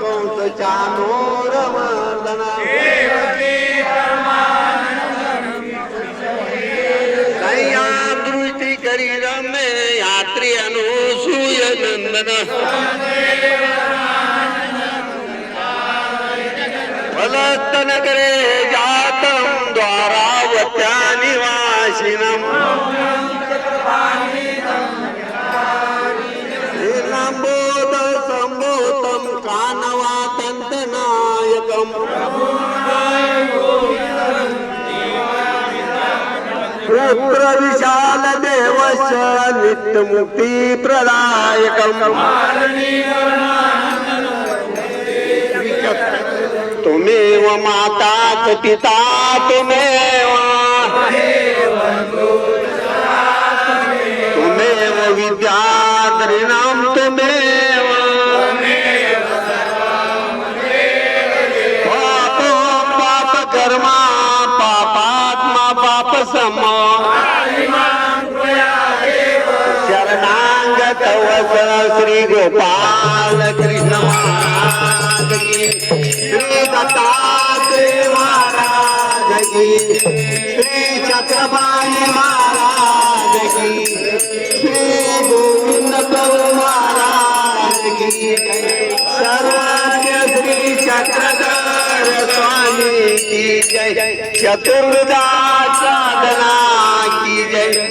कौसानोर कयां दृती कीर मे यात्री अनोसूनंदगरे जा द्वता निशन पुत्र विशाल देवस्य नित्यमुक्ती प्रदायकम्। तुमेव माता च पिता तुमेव। तुमेव विद्याधरिणां तुमेव। पापो सम शरणांगत वसन श्री गोपाल कृष्ण श्री दत्तात्रेय महाराज की श्री छत्रपती महाराज की श्री गोविंद प्रभु महाराज की सर्वज्ञ श्री चक्रधर स्वामी की जय. चतुर्विधा साधना की जय.